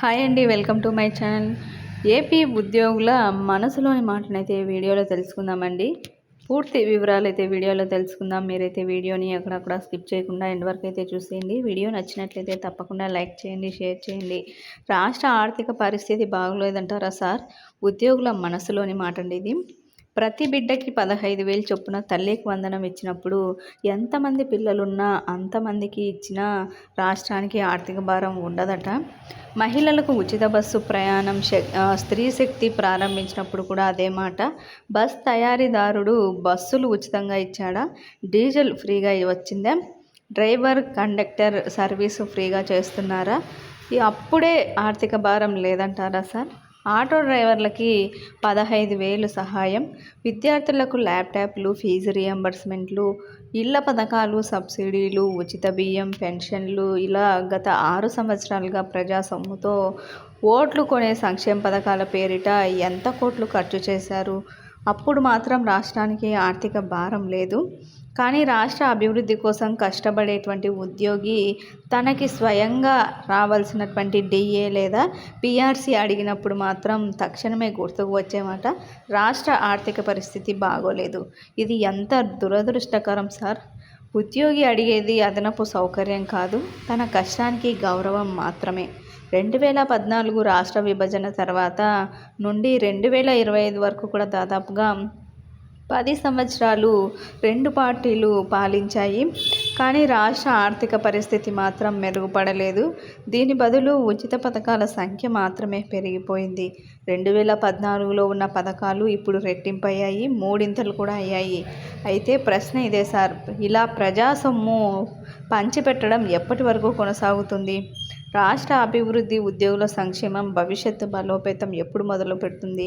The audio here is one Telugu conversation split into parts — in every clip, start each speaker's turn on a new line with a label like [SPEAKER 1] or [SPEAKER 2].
[SPEAKER 1] హాయ్ అండి welcome to my channel. AP ఉద్యోగుల మనసులోని మాటనైతే వీడియోలో తెలుసుకుందామండి. పూర్తి వివరాలు అయితే వీడియోలో తెలుసుకుందాం. మీరైతే వీడియోని అక్కడక్కడ స్కిప్ చేయకుండా ఎండ్ వరకు అయితే చూసేయండి. వీడియో నచ్చినట్లయితే తప్పకుండా లైక్ చేయండి షేర్ చేయండి. రాష్ట్ర ఆర్థిక పరిస్థితి బాగోలేదంటారా సార్? ఉద్యోగుల మనసులోని మాట అండి ఇది. ప్రతి బిడ్డకి పదహైదు వేలు చొప్పున తల్లికి వందనం ఇచ్చినప్పుడు ఎంతమంది పిల్లలున్నా అంతమందికి ఇచ్చిన రాష్ట్రానికి ఆర్థిక భారం ఉండదట. మహిళలకు ఉచిత బస్సు ప్రయాణం స్త్రీ శక్తి ప్రారంభించినప్పుడు కూడా అదే మాట. బస్ తయారీదారుడు బస్సులు ఉచితంగా ఇచ్చాడా? డీజిల్ ఫ్రీగా వచ్చిందా? డ్రైవర్ కండక్టర్ సర్వీసు ఫ్రీగా చేస్తున్నారా? అప్పుడే ఆర్థిక భారం లేదంటారా సార్? ఆటో డ్రైవర్లకి పదహైదు వేలు సహాయం. విద్యార్థులకు ల్యాప్టాప్లు ఫీజు రియంబర్స్మెంట్లు ఇళ్ళ పథకాలు సబ్సిడీలు ఉచిత బియ్యం పెన్షన్లు ఇలా గత ఆరు సంవత్సరాలుగా ప్రజా సొమ్ముతో ఓట్లు కొనే సంక్షేమ పథకాల పేరిట ఎంత కోట్లు ఖర్చు చేశారు? అప్పుడు మాత్రం రాష్ట్రానికి ఆర్థిక భారం లేదు. కానీ రాష్ట్ర అభివృద్ధి కోసం కష్టపడేటువంటి ఉద్యోగి తనకి స్వయంగా రావాల్సినటువంటి డిఏ లేదా పిఆర్సీ అడిగినప్పుడు మాత్రం తక్షణమే గుర్తుకు వచ్చేమాట రాష్ట్ర ఆర్థిక పరిస్థితి బాగోలేదు. ఇది ఎంత దురదృష్టకరం సార్? ఉద్యోగి అడిగేది అదనపు సౌకర్యం కాదు తన కష్టానికి గౌరవం మాత్రమే. రెండు వేల పద్నాలుగు రాష్ట్ర విభజన తర్వాత నుండి రెండు వేల ఇరవై ఐదు వరకు కూడా దాదాపుగా పది సంవత్సరాలు రెండు పార్టీలు పాలించాయి. కానీ రాష్ట్ర ఆర్థిక పరిస్థితి మాత్రం మెరుగుపడలేదు. దీని బదులు ఉచిత పథకాల సంఖ్య మాత్రమే పెరిగిపోయింది. రెండు వేల పద్నాలుగులో ఉన్న పథకాలు ఇప్పుడు రెట్టింపయ్యాయి. మూడింతలు కూడా అయ్యాయి. అయితే ప్రశ్న ఇదే సార్ ఇలా ప్రజా సొమ్ము పంచిపెట్టడం ఎప్పటి వరకు కొనసాగుతుంది? రాష్ట్ర అభివృద్ధి ఉద్యోగుల సంక్షేమం భవిష్యత్తు బలోపేతం ఎప్పుడు మొదలు పెడుతుంది?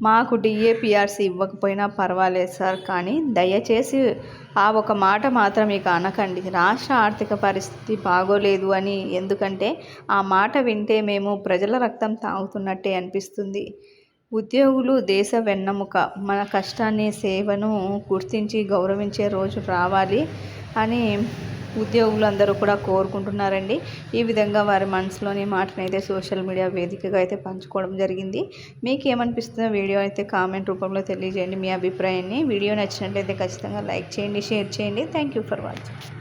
[SPEAKER 1] మాకు డిఏపిఆర్సీ ఇవ్వకపోయినా పర్వాలేదు సార్ కానీ దయచేసి ఆ ఒక మాట మాత్రం ఇక అనకండి. రాష్ట్ర ఆర్థిక పరిస్థితి బాగోలేదు అని ఎందుకంటే ఆ మాట వింటే మేము ప్రజల రక్తం తాగుతున్నట్టే అనిపిస్తుంది. ఉద్యోగులు దేశ వెన్నెముక. మన కష్టాన్ని సేవను గుర్తించి గౌరవించే రోజు రావాలి అని ఉద్యోగులు అందరూ కూడా కోరుకుంటున్నారండి. ఈ విధంగా వారి మనసులోని మాటను అయితే సోషల్ మీడియా వేదికగా అయితే పంచుకోవడం జరిగింది. మీకు ఏమనిపిస్తుందో వీడియో అయితే కామెంట్ రూపంలో తెలియజేయండి మీ అభిప్రాయాన్ని. వీడియో నచ్చినట్లయితే ఖచ్చితంగా లైక్ చేయండి షేర్ చేయండి. Thank you for watching.